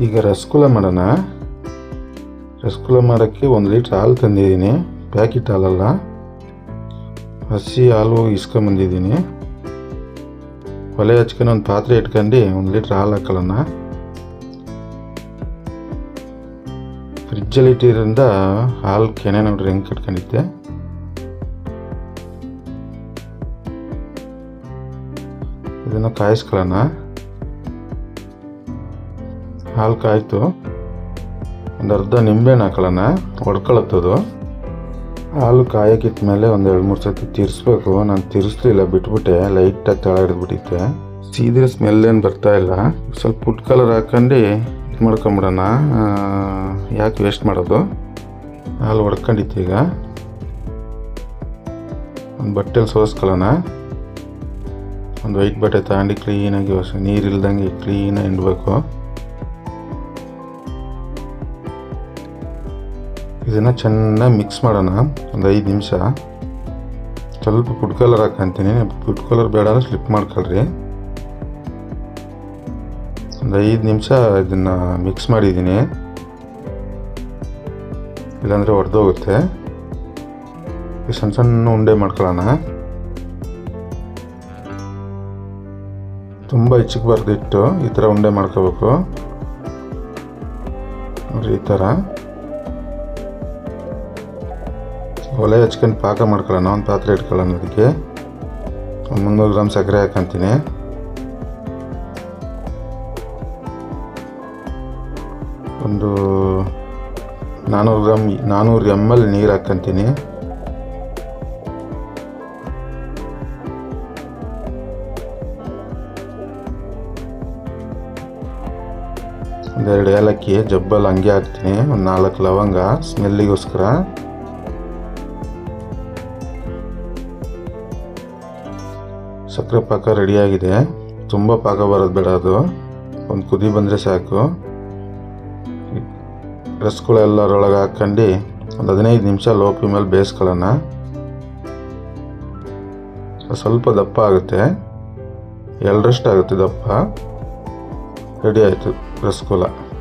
ಈಗ ರಸಗುಲ್ಲ ಮಾಡೋಣ. ರಸಗುಲ್ಲ ಮಾಡೋಕ್ಕೆ ಒಂದು ಲೀಟ್ರ್ ಹಾಲು ತಂದಿದ್ದೀನಿ. ಪ್ಯಾಕೆಟ್ ಹಾಲಲ್ಲ. ಹಸಿ ಹಾಲು ಇಸ್ಕೊಂಬಂದಿದ್ದೀನಿ. ಒಲೆ ಹಚ್ಕೊಂಡು ಒಂದು ಪಾತ್ರೆ ಇಟ್ಕೊಂಡು ಒಂದು ಲೀಟ್ರ್ ಹಾಲು ಹಾಕೊಳ್ಳೋಣ. ಫ್ರಿಜ್ಜಲ್ಲಿ ಇಟ್ಟಿರೋದ್ರಿಂದ ಹಾಲು ಕೆನೆ ನೋಡ್ರಿ ಹೆಂಗೆ ಕಟ್ಕೊಂಡಿದ್ದೆ. ಇದನ್ನು ಕಾಯಿಸ್ಕೊಳ್ಳೋಣ. ಹಾಲು ಕಾಯಿತು ಒಂದು ಅರ್ಧ ನಿಂಬೆಹಣ್ಣು ಹಾಕೊಳ್ಳೋಣ. ಹೊಡ್ಕೊಳತ್ತದು ಹಾಲು ಕಾಯಕ್ಕಿಟ್ಟ ಮೇಲೆ ಒಂದು ಎರಡು ಮೂರು ಸತಿ ತಿರ್ಸ್ಬೇಕು. ನಾನು ತಿರ್ಸ್ಲಿಲ್ಲ, ಬಿಟ್ಬಿಟ್ಟೆ. ಲೈಟಾಗಿ ತಳ ಹಿಡಿದ್ಬಿಟ್ಟಿತ್ತೆ ಸೀದ್ರೆ ಸ್ಮೆಲ್ ಏನು ಇಲ್ಲ. ಸ್ವಲ್ಪ ಫುಡ್ ಕಲರ್ ಹಾಕೊಂಡು ಇದು ಮಾಡ್ಕೊಂಬಿಡೋಣ. ಯಾಕೆ ವೇಸ್ಟ್ ಮಾಡೋದು? ಹಾಲು ಹೊಡ್ಕೊಂಡಿತ್ತು ಈಗ. ಒಂದು ಬಟ್ಟೆಲಿ ಸೋಸ್ಕೊಳ್ಳೋಣ. ಒಂದು ವೈಟ್ ಬಟ್ಟೆ ತಗೊಂಡು ಕ್ಲೀನಾಗಿ ಹೊಸ ನೀರು ಇಲ್ದಂಗೆ ಕ್ಲೀನಾಗಿ ಹಿಂಡ್ಬೇಕು. ಇದನ್ನು ಚೆನ್ನಾಗಿ ಮಿಕ್ಸ್ ಮಾಡೋಣ. ಒಂದು ಐದು ನಿಮಿಷ. ಸ್ವಲ್ಪ ಫುಡ್ ಕಲರ್ ಹಾಕಂತೀನಿ ಫುಡ್ ಕಲರ್ ಬೇಡ ಅಂದರೆ ಸ್ಲಿಪ್ ಮಾಡ್ಕೊಳ್ರಿ. ಒಂದು ಐದು ನಿಮಿಷ ಇದನ್ನು ಮಿಕ್ಸ್ ಮಾಡಿದ್ದೀನಿ. ಇಲ್ಲಾಂದರೆ ಹೊಡೆದೋಗುತ್ತೆ ಈ ಸಣ್ಣ ಸಣ್ಣ ಉಂಡೆ ಮಾಡ್ಕೊಳ್ಳೋಣ ತುಂಬ ಹೆಚ್ಚಿಗೆ ಬರೆದಿಟ್ಟು ಈ ಥರ ಉಂಡೆ ಮಾಡ್ಕೋಬೇಕು. ಈ ಥರ ಒಲೆ ಹಚ್ಕೊಂಡು ಪಾಕ ಮಾಡ್ಕೊಳ್ಳೋಣ, ಒಂದು ಪಾತ್ರೆ ಇಟ್ಕೊಳ್ಳೋಣ ಅದಕ್ಕೆ. ಒಂದು ಮುನ್ನೂರು ಗ್ರಾಮ್ ಸಕ್ಕರೆ ಹಾಕಂತೀನಿ ಒಂದು ನಾನ್ನೂರು ಗ್ರಾಮ್ ನಾನ್ನೂರು ಎಂ ಎಲ್ ನೀರು ಹಾಕ್ಕಂತೀನಿ. ಒಂದೆರಡು ಏಲಕ್ಕಿ ಜಬ್ಬಲ್ಲಿ ಹಂಗೆ ಹಾಕ್ತೀನಿ, ಒಂದು ನಾಲ್ಕು ಲವಂಗ ಸ್ಮೆಲ್ಲಿಗೋಸ್ಕರ ಸಕ್ಕರೆ ಪಾಕ ರೆಡಿಯಾಗಿದೆ. ತುಂಬ ಪಾಕ ಬರೋದು ಬೇಡ ಅದು. ಒಂದು ಕುದಿ ಬಂದರೆ ಸಾಕು. ರಸ್ಗಳೆಲ್ಲರೊಳಗೆ ಹಾಕ್ಕೊಂಡು ಒಂದು ಹದಿನೈದು ನಿಮಿಷ ಲೋಪಿ ಮೇಲೆ ಬೇಯಿಸ್ಕೊಳ್ಳೋಣ. ಸ್ವಲ್ಪ ದಪ್ಪ ಆಗುತ್ತೆ. ಎರಡರಷ್ಟು ಆಗುತ್ತೆ ದಪ್ಪ. ರೆಡಿ ಆಯಿತು ರಸಗುಲ್ಲ